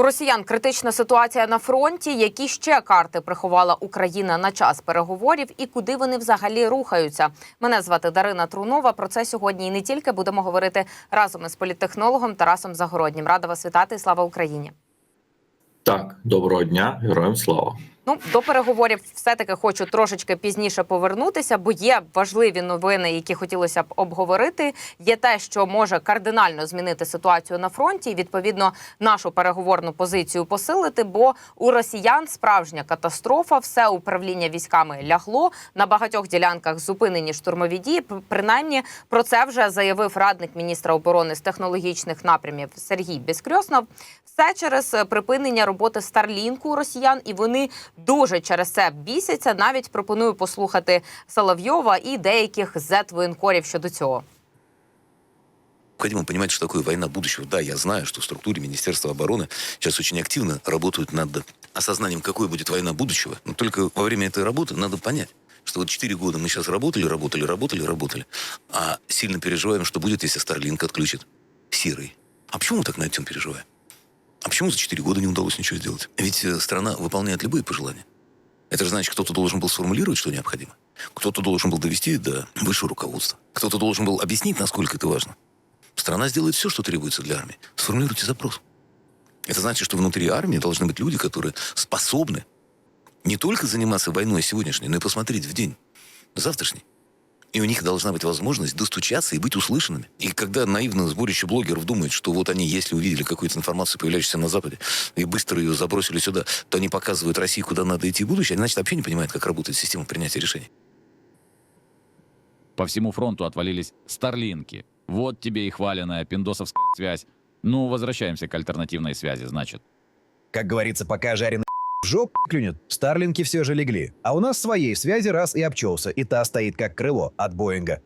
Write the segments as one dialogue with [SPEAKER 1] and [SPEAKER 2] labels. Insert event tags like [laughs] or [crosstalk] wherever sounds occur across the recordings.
[SPEAKER 1] У росіян критична ситуація на фронті. Які ще карти приховала Україна на час переговорів і куди вони взагалі рухаються? Мене звати Дарина Трунова. Про це сьогодні і не тільки будемо говорити разом із політтехнологом Тарасом Загороднім. Рада вас вітати. і Слава Україні!
[SPEAKER 2] Так, доброго дня, героям слава.
[SPEAKER 1] Ну до переговорів все-таки хочу трошечки пізніше повернутися, бо є важливі новини, які хотілося б обговорити. Є те, що може кардинально змінити ситуацію на фронті, і відповідно нашу переговорну позицію посилити. Бо у росіян справжня катастрофа, все управління військами лягло на багатьох ділянках зупинені штурмові дії. Принаймні про це вже заявив радник міністра оборони з технологічних напрямів Сергій Безкрьоснов. Все через е, припинення роботи Старлінку росіян, і вони дуже через це бісяться. Навіть пропоную послухати Соловйова і деяких зет-воєнкорів щодо цього.
[SPEAKER 3] Необходимо понимать, что такое война будущего. Да, я знаю, что в структуре Министерства обороны сейчас очень активно работают над осознанием, какой будет война будущего. Но только во время этой работы надо понять, что вот 4 года мы сейчас работали, работали, работали, работали, а сильно переживаем, что будет, если Старлинк отключит серый. А почему мы так на этом переживаем? А почему за 4 года не удалось ничего сделать? Ведь э, страна выполняет любые пожелания. Это же значит, кто-то должен был сформулировать, что необходимо. Кто-то должен был довести до высшего руководства. Кто-то должен был объяснить, насколько это важно. Страна сделает все, что требуется для армии. Сформулируйте запрос. Это значит, что внутри армии должны быть люди, которые способны не только заниматься войной сегодняшней, но и посмотреть в день завтрашний. И у них должна быть возможность достучаться и быть услышанными. И когда наивное сборище блогеров думает, что вот они, если увидели какую-то информацию, появляющуюся на Западе, и быстро ее забросили сюда, то они показывают России, куда надо идти в будущее, они, значит, вообще не понимают, как работает система принятия решений.
[SPEAKER 4] По всему фронту отвалились старлинки. Вот тебе и хваленая пиндосовская связь. Ну, возвращаемся к альтернативной связи, значит.
[SPEAKER 5] Как говорится, пока жареный в жопу клюнет, старлинки все же легли. А у нас своей связи раз и обчелся, и та стоит как крыло от Боинга.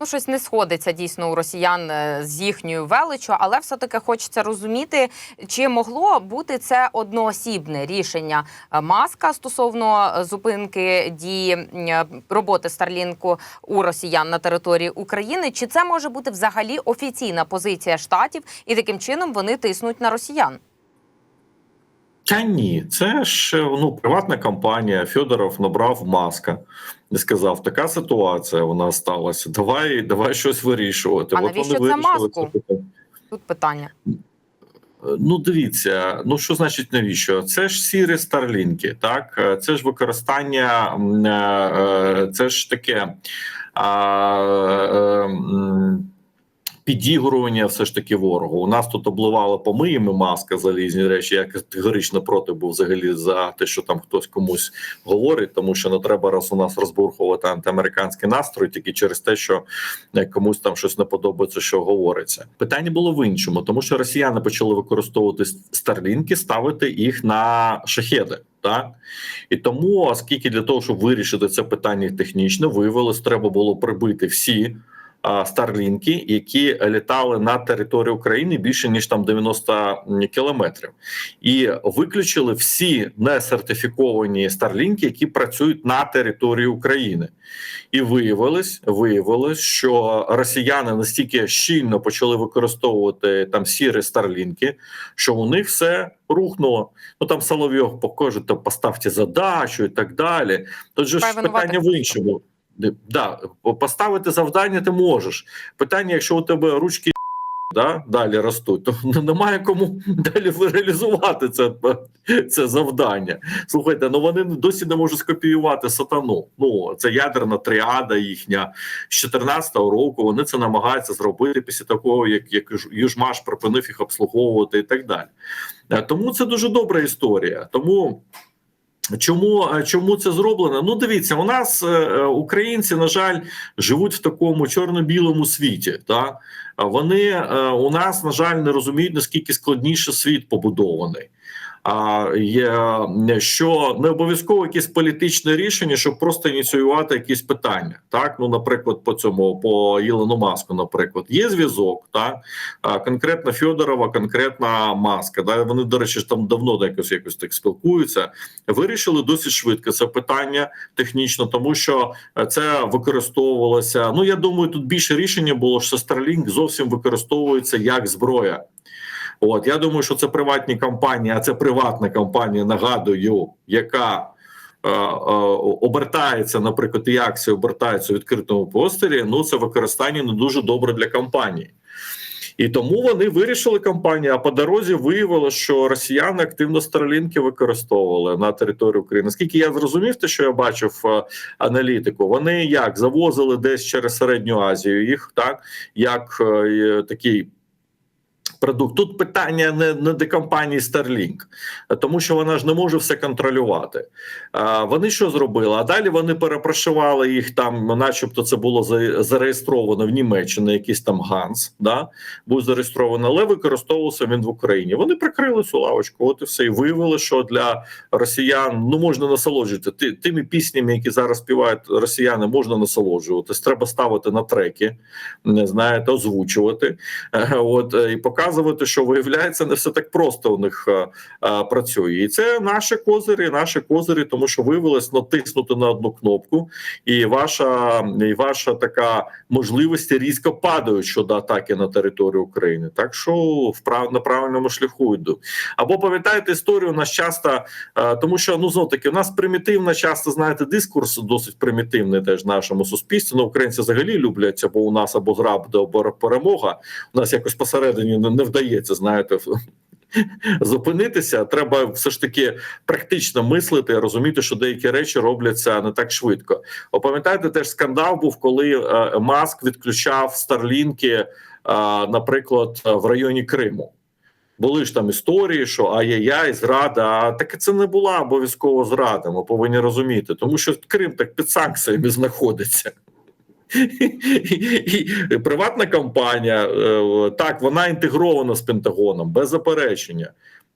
[SPEAKER 1] Ну, щось не сходиться дійсно у росіян е, з їхньою величчю, але все-таки хочеться розуміти, чи могло бути це одноосібне рішення е, маска стосовно е, зупинки дії роботи Старлінку у росіян на території України, чи це може бути взагалі офіційна позиція штатів, і таким чином вони тиснуть на росіян?
[SPEAKER 2] Та ні, це ж ну приватна компанія. Федоров набрав маска і сказав: така ситуація у нас сталася. Давай, давай щось вирішувати.
[SPEAKER 1] А навіщо це маску?
[SPEAKER 2] це питання.
[SPEAKER 1] Тут питання.
[SPEAKER 2] Ну, дивіться, ну що значить навіщо? Це ж сірі старлінки, так це ж використання, е, е, це ж таке. А, е, Підігрування все ж таки ворогу. У нас тут обливали помиємо маска за різні речі. Я категорично проти був взагалі за те, що там хтось комусь говорить, тому що не треба раз у нас розбурхувати антиамериканський настрой тільки через те, що е, комусь там щось не подобається, що говориться. Питання було в іншому, тому що росіяни почали використовувати старлінки, ставити їх на шахеди. Так і тому, оскільки для того, щоб вирішити це питання технічно, виявилось, треба було прибити всі старлінки, які літали на територію України більше ніж там 90 кілометрів, і виключили всі несертифіковані старлінки, які працюють на території України. І виявилось, виявилось, що росіяни настільки щільно почали використовувати там сірі старлінки, що у них все рухнуло. Ну там Соловйов покаже, то поставте задачу і так далі. Же ж питання в іншому. Да, поставити завдання ти можеш. Питання, якщо у тебе ручки да, далі ростуть, то немає кому далі реалізувати це, це завдання. Слухайте, ну вони досі не можуть скопіювати сатану. Ну це ядерна тріада їхня з 14-го року. Вони це намагаються зробити після такого, як, як Южмаш припинив їх обслуговувати і так далі. Е, Тому це дуже добра історія. Тому. Чому е, чому це зроблено? Ну, дивіться, у нас е, е, українці, на жаль, живуть в такому чорно-білому світі. Та вони у нас, на жаль, не розуміють наскільки складніше світ побудований. А є що не обов'язково якесь політичне рішення, щоб просто ініціювати якісь питання. Так, ну, наприклад, по цьому по Ілону Маску, наприклад, є зв'язок, так конкретно Федорова, конкретна маска. Да, вони, до речі, там давно якось якось так спілкуються. Вирішили досить швидко це питання технічно, тому що е, це використовувалося. Ну я думаю, тут більше рішення було, що Starlink зовсім використовується як зброя. От я думаю, що це приватні компанії, а це приватна компанія, нагадую, яка е, е, обертається, наприклад, і акції обертаються у відкритому просторі. Ну це використання не дуже добре для компанії. І тому вони вирішили кампанію. А по дорозі виявилося, що росіяни активно старлінки використовували на території України. Наскільки я зрозумів, те, що я бачив е, аналітику, вони як завозили десь через середню Азію їх, так як е, такий. Продукт тут питання не, не до компанії Starlink, тому що вона ж не може все контролювати. А, вони що зробили? А далі вони перепрошивали їх там, начебто, це було зареєстровано в Німеччині, якийсь там Ганс, да, був зареєстрований, але використовувався він в Україні. Вони прикрили цю лавочку, от і все. І виявили, що для росіян ну можна насолоджувати Ти- тими піснями, які зараз співають росіяни, можна насолоджуватись. Треба ставити на треки, не знаєте, озвучувати. Е, От е, і показувати, що виявляється, не все так просто у них е, е, працює. І це наші козирі, наші козирі, тому що виявилось натиснути на одну кнопку, і ваша і ваша така можливість різко падають щодо атаки на територію України. Так що вправ на правильному шляху йду. Або пам'ятаєте історію, у нас часто, е, тому що ну знов таки, у нас примітивна, часто знаєте, дискурс досить примітивний теж в нашому суспільстві. Ну, українці взагалі люблять або у нас, або зрада, або перемога. У нас якось посередині не, не вдається, знаєте. [laughs] Зупинитися треба все ж таки практично мислити, розуміти, що деякі речі робляться не так швидко. О, пам'ятаєте, теж скандал був, коли е, Маск відключав старлінки, е, наприклад, в районі Криму. Були ж там історії, що ай-яй-яй, зрада. А таке це не була обов'язково зрада. Ми повинні розуміти, тому що Крим так під санкціями знаходиться. Приватна компанія, е, так, вона інтегрована з Пентагоном, без заперечення.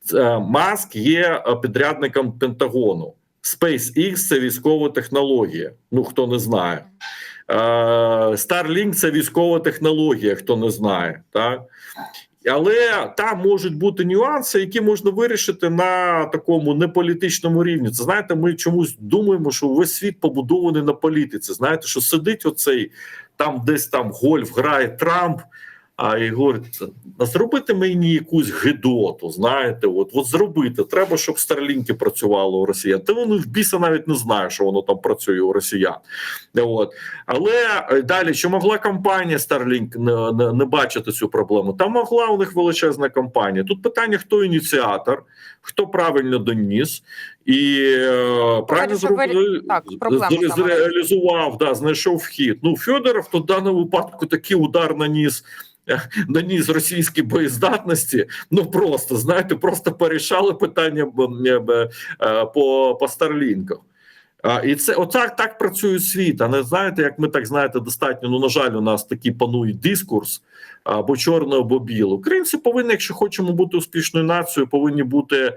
[SPEAKER 2] Це- Маск є е, підрядником Пентагону. SpaceX – це військова технологія. Ну хто не знає. Е, Starlink – це військова технологія, хто не знає. Так? Але там можуть бути нюанси, які можна вирішити на такому неполітичному рівні. Це знаєте, ми чомусь думаємо, що весь світ побудований на політиці. Знаєте, що сидить оцей там, десь там гольф грає Трамп. А і говорить, зробити мені якусь гидоту, знаєте, от от зробити. Треба, щоб старлінки працювали у росіян. Та вони в біса навіть не знають, що воно там працює у росіян. От. Але е, далі, чи могла компанія Starlink не, не, не бачити цю проблему? Та могла у них величезна компанія. Тут питання: хто ініціатор, хто правильно доніс і е, правильно
[SPEAKER 1] що
[SPEAKER 2] зробив, зреалізував, да, знайшов вхід. Ну, Федоров то в даному випадку такий удар наніс. Е, Наніс російській боєздатності, ну просто знаєте, просто порішали питання е, по, по Старлінках. І це отак так працює світ. А не знаєте, як ми так знаєте, достатньо. Ну на жаль, у нас такий панує дискурс або чорне, або біло. Українці повинні, якщо хочемо бути успішною нацією, повинні бути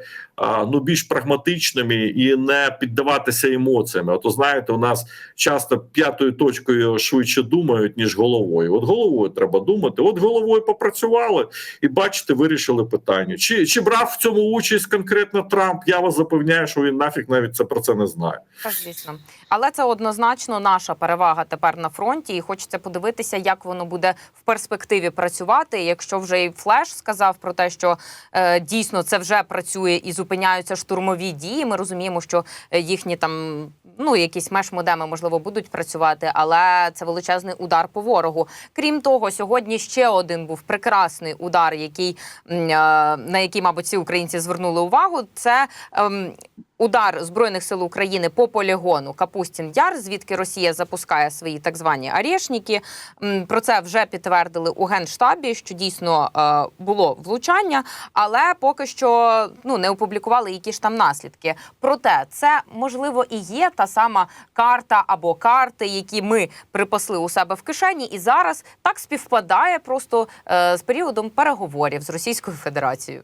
[SPEAKER 2] ну більш прагматичними і не піддаватися емоціями. Ото знаєте, у нас часто п'ятою точкою швидше думають ніж головою. От головою треба думати. От головою попрацювали і бачите, вирішили питання. Чи чи брав в цьому участь конкретно Трамп? Я вас запевняю, що він нафіг навіть це про це не знає.
[SPEAKER 1] Звісно. Але це однозначно наша перевага тепер на фронті, і хочеться подивитися, як воно буде в перспективі працювати. Якщо вже і Флеш сказав про те, що е, дійсно це вже працює і зупиняються штурмові дії. Ми розуміємо, що е, їхні там ну якісь меж-модеми можливо будуть працювати, але це величезний удар по ворогу. Крім того, сьогодні ще один був прекрасний удар, який е, на який, мабуть, всі українці звернули увагу. Це ем, удар збройних сил України по полігону Капустін Яр, звідки Росія запускає свої так звані арішніки. М, Про це вже підтвердили у генштабі, що дійсно е, було влучання, але поки що ну не опублікували які ж там наслідки. Проте це можливо і є та сама карта або карти, які ми припасли у себе в кишені, і зараз так співпадає просто е, з періодом переговорів з Російською Федерацією.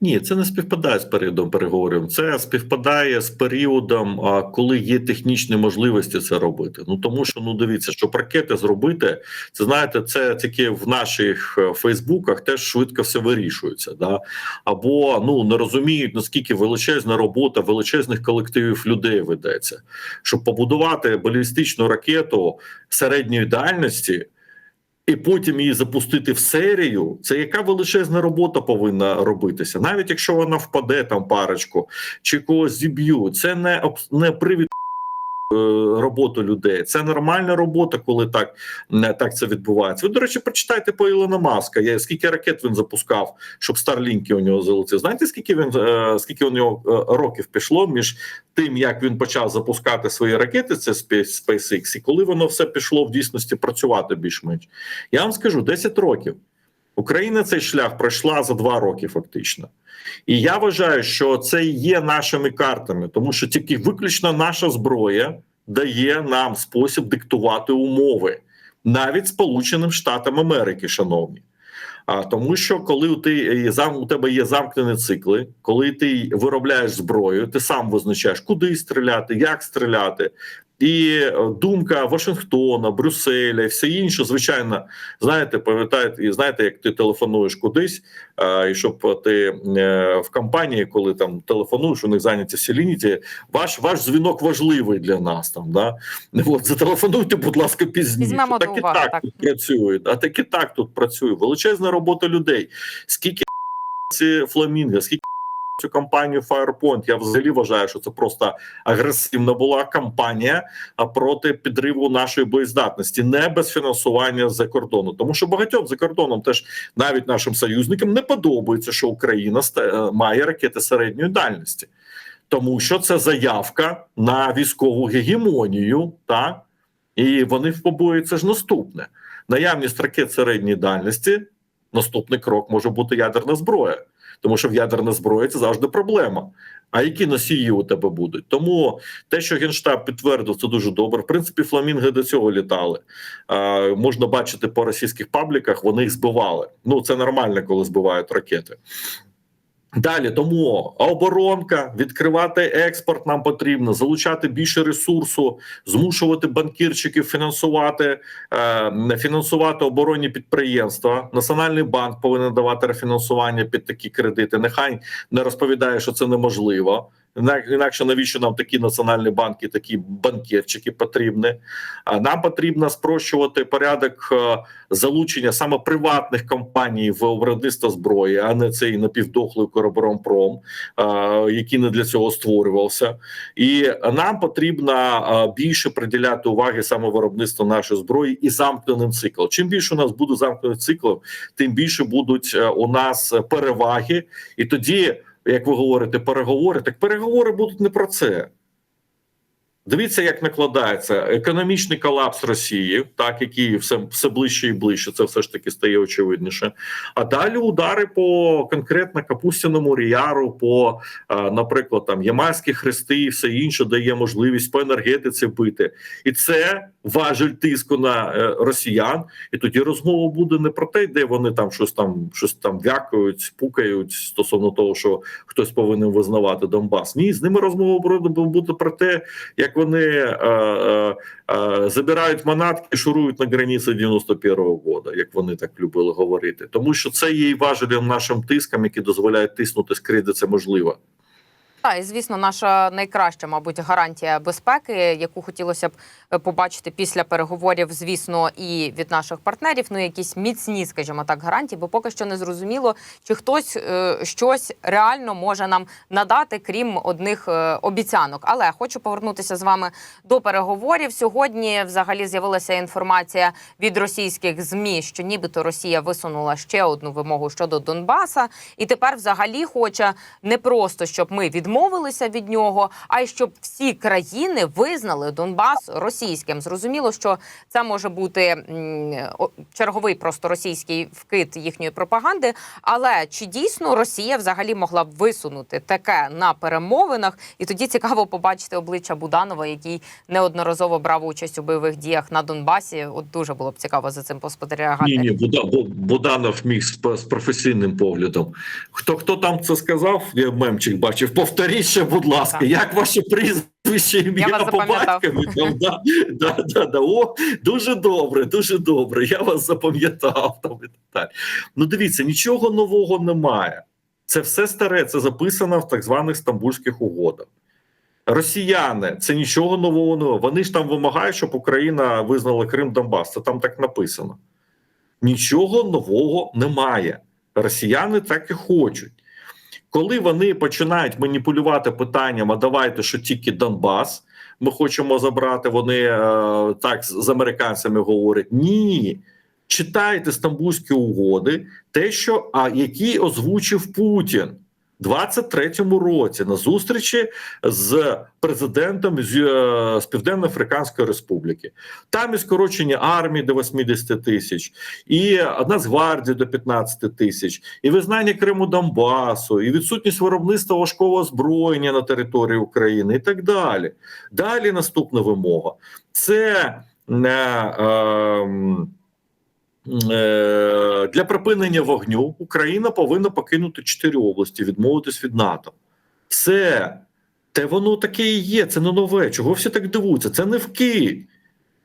[SPEAKER 2] Ні, це не співпадає з періодом переговорів. Це співпадає з періодом, коли є технічні можливості це робити. Ну тому що ну дивіться, щоб ракети зробити, це знаєте, це тільки в наших е, Фейсбуках теж швидко все вирішується. Да? Або ну не розуміють наскільки величезна робота величезних колективів людей ведеться, щоб побудувати балістичну ракету середньої дальності. І потім її запустити в серію, це яка величезна робота повинна робитися, навіть якщо вона впаде там парочку чи когось зіб'ю, це не не привід роботу людей. Це нормальна робота, коли так, так це відбувається. Ви, до речі, прочитайте по Ілона Маска. Я, скільки ракет він запускав, щоб Старлінки у нього залетіли. Знаєте, скільки він е, скільки у нього е, років пішло між тим, як він почав запускати свої ракети, це SpaceX, і коли воно все пішло в дійсності працювати більш-менш? Я вам скажу 10 років. Україна цей шлях пройшла за два роки, фактично. І я вважаю, що це є нашими картами, тому що тільки виключно наша зброя дає нам спосіб диктувати умови, навіть Сполученим Штатам Америки, шановні. А тому, що коли ти є зам- у тебе є замкнені цикли, коли ти виробляєш зброю, ти сам визначаєш, куди стріляти, як стріляти. І е, думка Вашингтона, Брюсселя і все інше, звичайно, знаєте, пам'ятаєте, і знаєте, як ти телефонуєш кудись, а, і щоб ти е, в компанії, коли там телефонуєш, у них зайняті всі лінії, ваш ваш дзвінок важливий для нас. Там да [laughs] от зателефонуйте, будь ласка, пізніше.
[SPEAKER 1] Візьмемо до
[SPEAKER 2] так і
[SPEAKER 1] уваги,
[SPEAKER 2] так,
[SPEAKER 1] так.
[SPEAKER 2] тут працює, а так і так тут працює. Величезна робота людей. Скільки [laughs] ці фламінго, скільки цю кампанію Firepoint, я взагалі вважаю, що це просто агресивна була кампанія проти підриву нашої боєздатності, не без фінансування з-за кордону. Тому що багатьом за кордоном теж навіть нашим союзникам не подобається, що Україна е, має ракети середньої дальності, тому що це заявка на військову гегемонію, так і вони побоюють це ж наступне: наявність ракет середньої дальності. Наступний крок може бути ядерна зброя, тому що в ядерна зброя це завжди проблема. А які носії у тебе будуть? Тому те, що генштаб підтвердив, це дуже добре. В принципі, фламінги до цього літали. А, можна бачити по російських пабліках, вони їх збивали. Ну це нормально, коли збивають ракети. Далі тому оборонка, відкривати експорт нам потрібно, залучати більше ресурсу, змушувати банкірчиків фінансувати, е, фінансувати оборонні підприємства. Національний банк повинен давати рефінансування під такі кредити. Нехай не розповідає, що це неможливо. Інак- Інакше навіщо нам такі національні банки, такі банкірчики потрібні? Нам потрібно спрощувати порядок е, залучення саме приватних компаній в виробництво зброї, а не цей напівдохлий Короборомпром, е, який не для цього створювався. І нам потрібно е, більше приділяти уваги саме виробництву нашої зброї і замкненим циклом. Чим більше у нас буде замкнених циклів, тим більше будуть у нас переваги, і тоді, як ви говорите, переговори, так переговори будуть не про це. Дивіться, як накладається економічний колапс Росії, так який все, все ближче і ближче, це все ж таки стає очевидніше. А далі удари по конкретно Капустяному Ріяру, по, е, наприклад, там Ямальські хрести і все інше дає можливість по енергетиці бити. І це важель тиску на е, росіян. І тоді розмова буде не про те, де вони там щось там щось там вякають, пукають стосовно того, що хтось повинен визнавати Донбас. Ні, з ними розмова буде про те, як вони е, е, е, забирають манатки шурують на границі 91-го года, як вони так любили говорити. Тому що це є важелем нашим тискам, які дозволяють тиснути скрізь, де це можливо.
[SPEAKER 1] Так, і звісно, наша найкраща, мабуть, гарантія безпеки, яку хотілося б е, побачити після переговорів, звісно, і від наших партнерів. Ну, якісь міцні, скажімо так, гарантії, бо поки що не зрозуміло, чи хтось е, щось реально може нам надати, крім одних е, обіцянок. Але хочу повернутися з вами до переговорів. Сьогодні взагалі з'явилася інформація від російських змі, що нібито Росія висунула ще одну вимогу щодо Донбаса, і тепер взагалі хоче не просто щоб ми відмовилися від нього, а й щоб всі країни визнали Донбас російським. Зрозуміло, що це може бути черговий просто російський вкид їхньої пропаганди. Але чи дійсно Росія взагалі могла б висунути таке на перемовинах? І тоді цікаво побачити обличчя Буданова, який неодноразово брав участь у бойових діях на Донбасі. От дуже було б цікаво за цим спостерігати.
[SPEAKER 2] Ні, ні, Буда, Буданов міг з, професійним поглядом. Хто хто там це сказав? Я мемчик бачив. Повторіть будь ласка,
[SPEAKER 1] Так.
[SPEAKER 2] як ваше прізвище
[SPEAKER 1] Я
[SPEAKER 2] ім'я по батькові? Там, да, да, да, да. О, дуже добре, дуже добре. Я вас запам'ятав. Там і так далі. Ну, дивіться, нічого нового немає. Це все старе, це записано в так званих стамбульських угодах. Росіяни це нічого нового не вони ж там вимагають, щоб Україна визнала Крим Донбас. Це там так написано. Нічого нового немає. Росіяни так і хочуть. Коли вони починають маніпулювати питанням, а давайте що тільки Донбас, ми хочемо забрати, вони е, так з з американцями говорять: ні, читайте стамбульські угоди, те, що а які озвучив Путін. 23-му році на зустрічі з президентом з, е, з Південно-Африканської Республіки. Там і скорочення армії до 80 тисяч, і Нацгвардії до 15 тисяч, і визнання Криму Донбасу, і відсутність виробництва важкого озброєння на території України, і так далі. Далі наступна вимога це. Е, Е, для припинення вогню Україна повинна покинути чотири області, відмовитись від НАТО. Це те воно таке і є. Це не нове. Чого всі так дивуться? Це не вкид.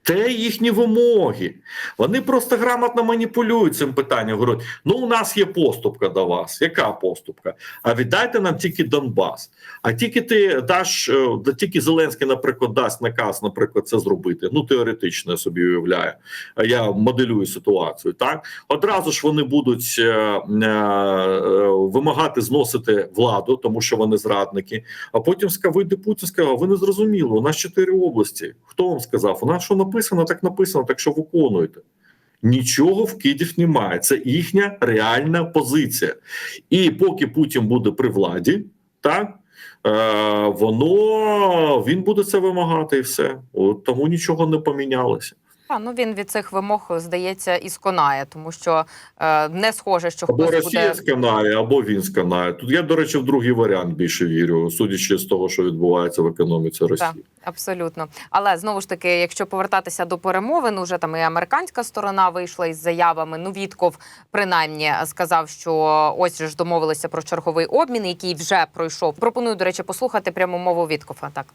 [SPEAKER 2] Те їхні вимоги. Вони просто грамотно маніпулюють цим питанням. Говорять: ну у нас є поступка до вас. Яка поступка? А віддайте нам тільки Донбас. А тільки ти даш, е, тільки Зеленський, наприклад, дасть наказ, наприклад, це зробити. Ну теоретично я собі уявляю. Я моделюю ситуацію. Так одразу ж вони будуть е, е, вимагати зносити владу, тому що вони зрадники. А потім вийде Путін сказав: ви не зрозуміли. У нас чотири області. Хто вам сказав? У нас що написано, так написано, так що виконуєте. Нічого в Кидів немає. Це їхня реальна позиція. І поки Путін буде при владі, так е, воно він буде це вимагати, і все. От, тому нічого не помінялося.
[SPEAKER 1] А, ну він від цих вимог здається і сконає, тому що е, не схоже, що
[SPEAKER 2] Або
[SPEAKER 1] хтось
[SPEAKER 2] Росія
[SPEAKER 1] буде
[SPEAKER 2] сканає, або він сканає. Тут я, до речі, в другий варіант більше вірю, судячи з того, що відбувається в економіці Росії.
[SPEAKER 1] Абсолютно, але знову ж таки, якщо повертатися до перемовин, уже там і американська сторона вийшла із заявами. Ну, Вітков принаймні сказав, що ось ж домовилися про черговий обмін, який вже пройшов. Пропоную, до речі, послухати пряму мову Віткофа. Так.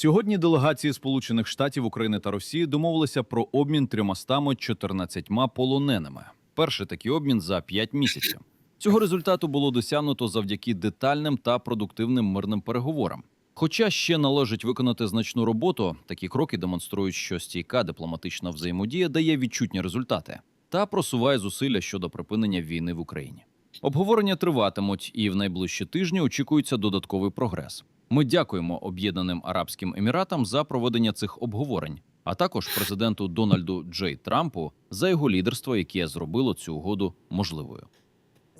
[SPEAKER 6] Сьогодні делегації Сполучених Штатів України та Росії домовилися про обмін 314 полоненими. Перший такий обмін за 5 місяців. Цього результату було досягнуто завдяки детальним та продуктивним мирним переговорам. Хоча ще належить виконати значну роботу, такі кроки демонструють, що стійка дипломатична взаємодія дає відчутні результати та просуває зусилля щодо припинення війни в Україні. Обговорення триватимуть, і в найближчі тижні очікується додатковий прогрес. Ми дякуємо Об'єднаним Арабським Еміратам за проведення цих обговорень, а також президенту Дональду Джей Трампу за його лідерство, яке зробило цю угоду можливою.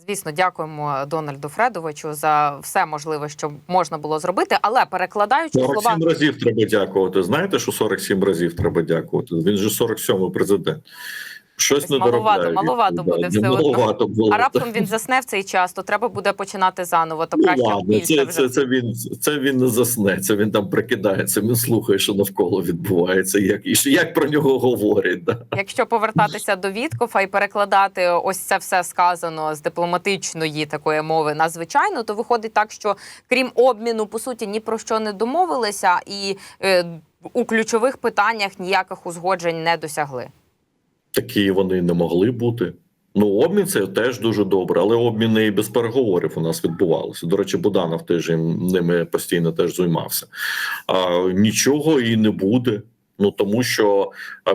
[SPEAKER 1] Звісно, дякуємо Дональду Фредовичу за все можливе, що можна було зробити. Але перекладаючи слова
[SPEAKER 2] разів треба дякувати. Знаєте, що 47 разів треба дякувати? Він же 47-й президент. Щось
[SPEAKER 1] Ось
[SPEAKER 2] не
[SPEAKER 1] маловато, маловато буде
[SPEAKER 2] Да,
[SPEAKER 1] все одно.
[SPEAKER 2] маловато було.
[SPEAKER 1] а раптом він засне в цей час, то треба буде починати заново. То
[SPEAKER 2] Ну,
[SPEAKER 1] краще
[SPEAKER 2] ладно,
[SPEAKER 1] більше
[SPEAKER 2] це,
[SPEAKER 1] вже.
[SPEAKER 2] це, це, він, це він не засне, це він там прикидається, він слухає, що навколо відбувається, як, і як про нього говорять. Да.
[SPEAKER 1] Якщо повертатися до Віткофа і перекладати ось це все сказано з дипломатичної такої мови на звичайну, то виходить так, що крім обміну, по суті, ні про що не домовилися, і е, у ключових питаннях ніяких узгоджень не досягли.
[SPEAKER 2] Такі вони не могли бути. Ну, обмін це теж дуже добре, але обміни і без переговорів у нас відбувалися. До речі, Буданов теж ними постійно теж займався. А, нічого і не буде. Ну тому що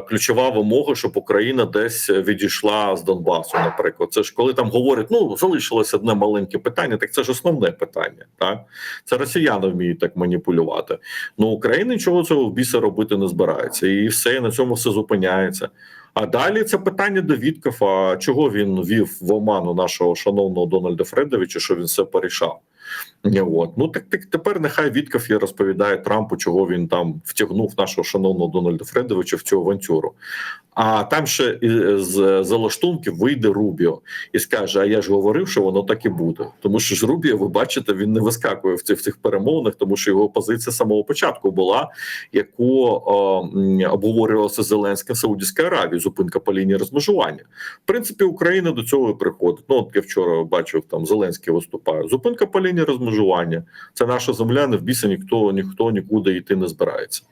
[SPEAKER 2] ключова вимога, щоб Україна десь відійшла з Донбасу. Наприклад, це ж коли там говорять, ну залишилось одне маленьке питання, так це ж основне питання. Так це росіяни вміють так маніпулювати. Ну Україна нічого цього в біса робити не збирається, і все на цьому все зупиняється. А далі це питання до Віткофа. Чого він вів в оману нашого шановного Дональда Фредовича, що він все порішав? От. Ну так, так тепер нехай Вітков і розповідає Трампу, чого він там втягнув нашого шановного Дональда Фредовича в цю авантюру. А там ще з залаштунків вийде Рубіо і скаже: А я ж говорив, що воно так і буде. Тому що ж Рубіо, ви бачите, він не вискакує в цих, в цих перемовинах, тому що його позиція з самого початку була, яку о, м, обговорювалося з Зеленським в Саудівській зупинка по лінії розмежування. В принципі, Україна до цього і приходить. Ну, от я вчора бачив, там Зеленський виступає. Зупинка по лінії розмежування. Це наша земля, не в біса ніхто, ніхто нікуди йти не збирається.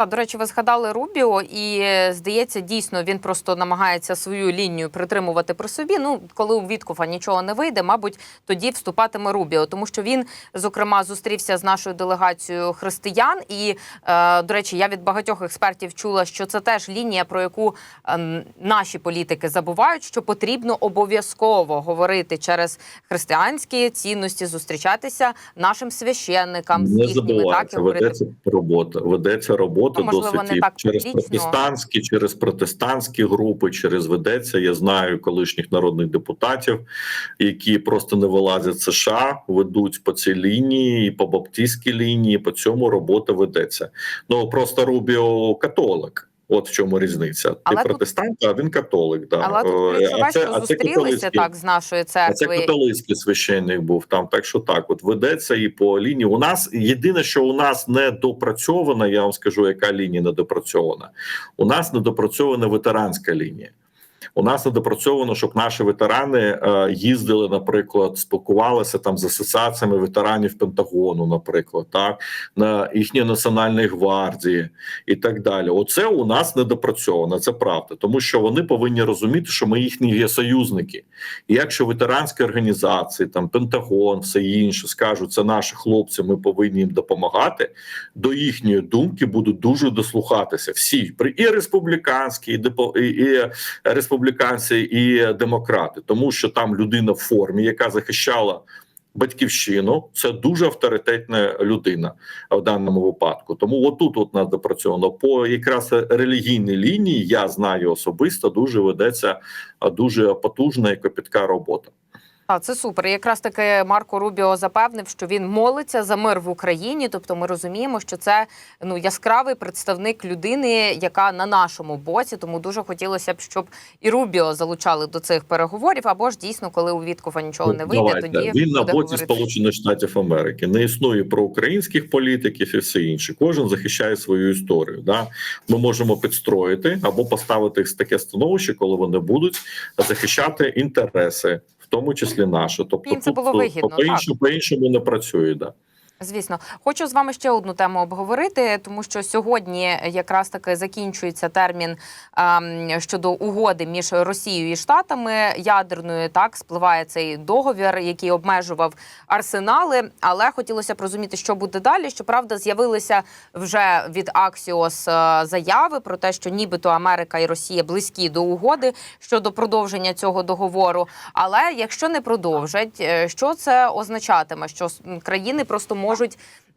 [SPEAKER 1] Та, до речі, ви згадали Рубіо, і здається, дійсно він просто намагається свою лінію притримувати при собі. Ну, коли у Віткофа нічого не вийде, мабуть, тоді вступатиме Рубіо, тому що він, зокрема, зустрівся з нашою делегацією християн. І, е, до речі, я від багатьох експертів чула, що це теж лінія, про яку е, наші політики забувають, що потрібно обов'язково говорити через християнські цінності, зустрічатися нашим священникам з їхніми так і говорити.
[SPEAKER 2] ведеться робота. Ведеться робота
[SPEAKER 1] Ну, можливо,
[SPEAKER 2] досить
[SPEAKER 1] так
[SPEAKER 2] через
[SPEAKER 1] публічно.
[SPEAKER 2] протестантські, через протестантські групи, через ведеться. Я знаю колишніх народних депутатів, які просто не вилазять США, ведуть по цій лінії, і по баптистській лінії. По цьому робота ведеться. Ну просто Рубіо католик. От в чому різниця.
[SPEAKER 1] Але
[SPEAKER 2] Ти
[SPEAKER 1] тут-
[SPEAKER 2] протестант, а він католик. Да.
[SPEAKER 1] Але тут
[SPEAKER 2] а
[SPEAKER 1] це, що зустрілися так з нашої
[SPEAKER 2] А це католицький священник був там. Так що так, от ведеться і по лінії. У нас єдине, що у нас не допрацьована, я вам скажу, яка лінія не допрацьована. У нас не допрацьована ветеранська лінія. У нас не допрацьовано, щоб наші ветерани е, їздили, наприклад, спілкувалися там з асоціаціями ветеранів Пентагону, наприклад, так на їхньої національної гвардії і так далі. Оце у нас не допрацьовано. Це правда, тому що вони повинні розуміти, що ми їхні є союзники. І якщо ветеранські організації, там Пентагон, все інше скажуть, це наші хлопці, ми повинні їм допомагати. До їхньої думки будуть дуже дослухатися. Всі і республіканські, і, і, і республіканці, і демократи, тому що там людина в формі, яка захищала. Батьківщину це дуже авторитетна людина в даному випадку. Тому отут от нас допрацьовано по якраз релігійній лінії. Я знаю особисто, дуже ведеться дуже потужна і копітка робота.
[SPEAKER 1] А це супер. І Якраз таки Марко Рубіо запевнив, що він молиться за мир в Україні. Тобто, ми розуміємо, що це ну яскравий представник людини, яка на нашому боці. Тому дуже хотілося б, щоб і Рубіо залучали до цих переговорів. Або ж дійсно, коли у Віткова нічого не вийде,
[SPEAKER 2] Давайте.
[SPEAKER 1] тоді
[SPEAKER 2] він на боці
[SPEAKER 1] говорити.
[SPEAKER 2] Сполучених Штатів Америки. Не існує проукраїнських політиків і все інше. Кожен захищає свою історію. Да? Ми можемо підстроїти або поставити їх таке становище, коли вони будуть захищати інтереси, в тому числі наші. Тобто
[SPEAKER 1] Їм це
[SPEAKER 2] тут
[SPEAKER 1] вигідно,
[SPEAKER 2] по іншому по іншому не працює. Да.
[SPEAKER 1] Звісно, хочу з вами ще одну тему обговорити, тому що сьогодні якраз таки закінчується термін ем, щодо угоди між Росією і Штатами ядерною. Так спливає цей договір, який обмежував арсенали. Але хотілося б розуміти, що буде далі. Щоправда, з'явилися вже від Аксіос е, заяви про те, що нібито Америка і Росія близькі до угоди щодо продовження цього договору. Але якщо не продовжать, е, що це означатиме? Що країни просто можуть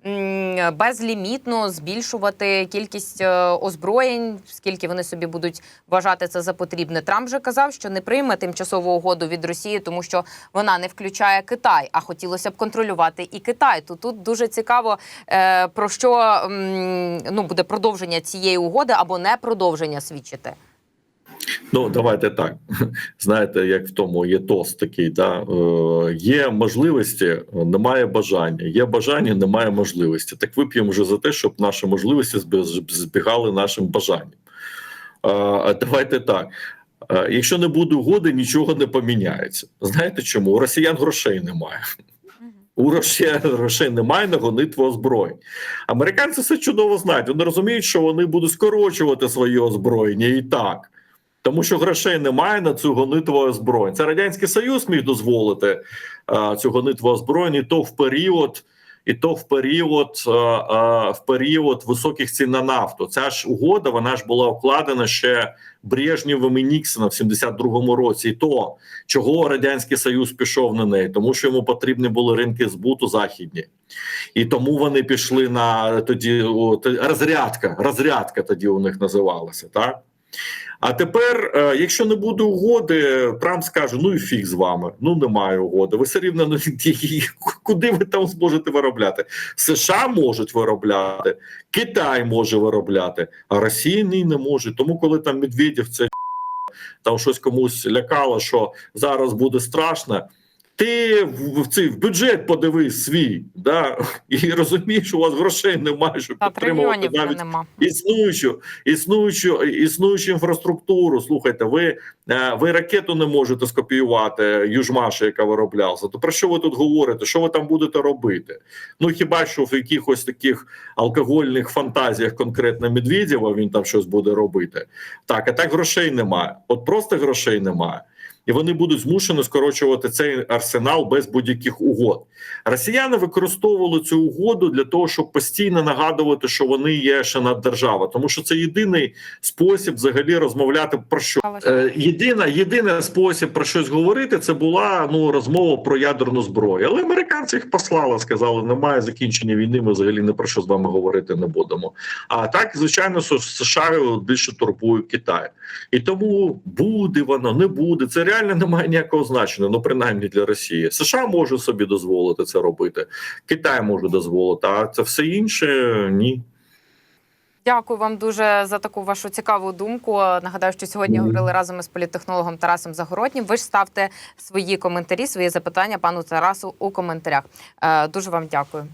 [SPEAKER 1] м, безлімітно збільшувати кількість е, озброєнь, скільки вони собі будуть вважати це за потрібне. Трамп же казав, що не прийме тимчасову угоду від Росії, тому що вона не включає Китай. А хотілося б контролювати і Китай. То тут дуже цікаво е, про що ну буде продовження цієї угоди або не продовження свідчити.
[SPEAKER 2] Ну, давайте так. [laughs] Знаєте, як в тому є тост такий, да? е, є можливості, немає бажання. Є бажання, немає можливості. Так вип'ємо вже за те, щоб наші можливості збігали нашим бажанням. Е, давайте так. Е, Якщо не буде угоди, нічого не поміняється. Знаєте чому? У росіян грошей немає. У росіян грошей немає на гонитву озброєнь. Американці це чудово знають. Вони розуміють, що вони будуть скорочувати своє озброєння і так. Тому що грошей немає на цю гонитву озброєнь. Це радянський союз міг дозволити а, цю гонитву озброєнь, і то в період, і то в період, а, а, в період високих цін на нафту. Ця ж угода вона ж була вкладена ще Брежнєвим і Ніксоном в 72-му році. І то чого радянський союз пішов на неї, тому що йому потрібні були ринки збуту західні, і тому вони пішли на тоді розрядка. Розрядка тоді у них називалася так. А тепер, е, якщо не буде угоди, Трамп скаже: ну і фіг з вами. Ну немає угоди. Ви все рівно ну, [laughs] куди ви там зможете виробляти? США можуть виробляти, Китай може виробляти, а Росія не може. Тому, коли там Медведєв це [laughs] там щось комусь лякало, що зараз буде страшно. Ти в, цей в бюджет подивись свій, да, і розумієш, що у вас грошей немає, щоб
[SPEAKER 1] Та
[SPEAKER 2] підтримувати навіть
[SPEAKER 1] нема.
[SPEAKER 2] існуючу, існуючу, існуючу інфраструктуру. Слухайте, ви, е, ви ракету не можете скопіювати Южмаша, яка вироблялася. То про що ви тут говорите? Що ви там будете робити? Ну хіба що в якихось таких алкогольних фантазіях конкретно Медведєва він там щось буде робити? Так, а так грошей немає. От просто грошей немає. І вони будуть змушені скорочувати цей арсенал без будь-яких угод. Росіяни використовували цю угоду для того, щоб постійно нагадувати, що вони є ще наддержава, тому що це єдиний спосіб взагалі розмовляти про що. Е, єдина, єдиний спосіб про щось говорити це була ну розмова про ядерну зброю. Але американці їх послали, сказали, немає закінчення війни. Ми взагалі не про що з вами говорити не будемо. А так, звичайно, США більше турбує Китай, і тому буде воно, не буде. Це реально не має ніякого значення. Ну принаймні для Росії. США може собі дозволити це робити. Китай може дозволити, а це все інше ні.
[SPEAKER 1] Дякую вам дуже за таку вашу цікаву думку. Нагадаю, що сьогодні говорили разом із політтехнологом Тарасом Загороднім. Ви ж ставте свої коментарі, свої запитання пану Тарасу у коментарях. Е, Дуже вам дякую.